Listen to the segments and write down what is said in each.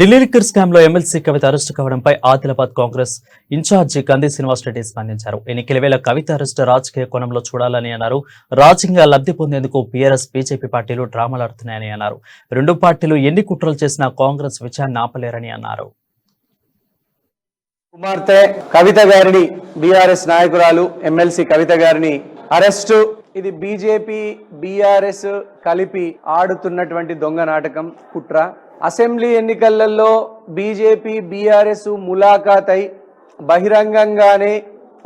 Delhi liquor స్కామ్లో MLC Kavitha arrest కావడంపై Adilabad Congress in charge Kandi Srinivas Reddy స్పందించారు. ఎన్నికల వేళ కవిత అరెస్టు రాజకీయ కోణంలో చూడాలని అన్నారు. రాజకీయంగా లబ్ధి పొందేందుకు బీఆర్ఎస్ బీజేపీ పార్టీలు డ్రామాలాడుతున్నాయని అన్నారు. రెండు పార్టీలు ఎన్ని కుట్రలు చేసినా కాంగ్రెస్ విజయాన్ని ఆపలేరని అన్నారు. కుమార్తె కవిత గారిని బీఆర్ఎస్ నాయకురాలు ఎమ్మెల్సీ కవిత గారిని అరెస్టు. ఇది బీజేపీ బీఆర్ఎస్ కలిపి ఆడుతున్నటువంటి దొంగ నాటకం కుట్ర. అసెంబ్లీ ఎన్నికలలో బీజేపీ బీఆర్ఎస్ ములాఖాత్ అయి బహిరంగంగానే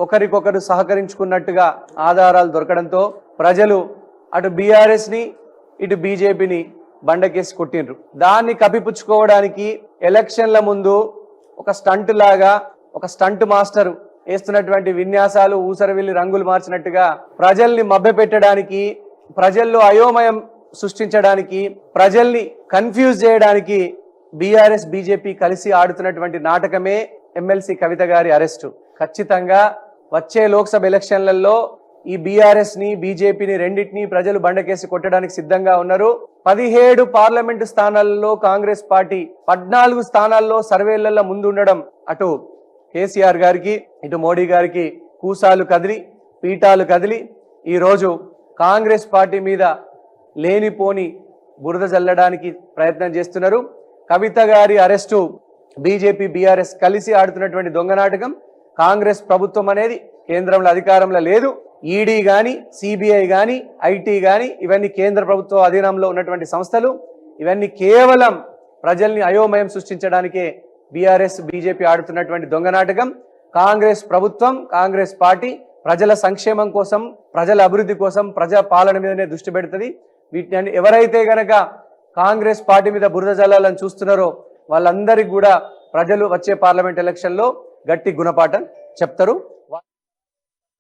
ఒకరికొకరు సహకరించుకున్నట్టుగా ఆధారాలు దొరకడంతో ప్రజలు అటు బీఆర్ఎస్ని ఇటు బీజేపీని బండకేసి కొట్టిండ్రు. దాన్ని కప్పిపుచ్చుకోవడానికి ఎలక్షన్ల ముందు ఒక స్టంట్ లాగా ఒక స్టంట్ మాస్టర్ వేస్తున్నటువంటి విన్యాసాలు ఊసరవిల్లి రంగులు మార్చినట్టుగా ప్రజల్ని మభ్యపెట్టడానికి ప్రజల్లో అయోమయం సృష్టించడానికి ప్రజల్ని కన్ఫ్యూజ్ చేయడానికి బీఆర్ఎస్ బీజేపీ కలిసి ఆడుతున్నటువంటి నాటకమే ఎమ్మెల్సీ కవిత గారి అరెస్టు. ఖచ్చితంగా వచ్చే లోక్సభ ఎలక్షన్లలో ఈ బీఆర్ఎస్ని బీజేపీని రెండింటిని ప్రజలు బండకేసి కొట్టడానికి సిద్ధంగా ఉన్నారు. పదిహేడు పార్లమెంటు స్థానాలలో కాంగ్రెస్ పార్టీ పద్నాలుగు స్థానాల్లో సర్వేలలో ముందు ఉండడం అటు కేసీఆర్ గారికి ఇటు మోడీ గారికి కూసాలు కదిలి పీఠాలు కదిలి ఈరోజు కాంగ్రెస్ పార్టీ మీద లేనిపోని బురద చల్లడానికి ప్రయత్నం చేస్తున్నారు. కవిత గారి అరెస్టు బీజేపీ బీఆర్ఎస్ కలిసి ఆడుతున్నటువంటి దొంగ నాటకం కాంగ్రెస్ ప్రభుత్వం అనేది కేంద్రంలో అధికారంలో లేదు. ఈడీ కానీ సిబిఐ కానీ ఐటీ కానీ ఇవన్నీ కేంద్ర ప్రభుత్వ అధీనంలో ఉన్నటువంటి సంస్థలు. ఇవన్నీ కేవలం ప్రజల్ని అయోమయం సృష్టించడానికే బీఆర్ఎస్ బీజేపీ ఆడుతున్నటువంటి దొంగ నాటకం. కాంగ్రెస్ ప్రభుత్వం కాంగ్రెస్ పార్టీ ప్రజల సంక్షేమం కోసం ప్రజల అభివృద్ధి కోసం ప్రజా పాలన మీదనే దృష్టి పెడుతుంది. వీటిని ఎవరైతే గనక కాంగ్రెస్ పార్టీ మీద బురద జల్లాలని చూస్తున్నారో వాళ్ళందరికీ కూడా ప్రజలు వచ్చే పార్లమెంట్ ఎలక్షన్లో గట్టి గుణపాఠం చెప్తారు.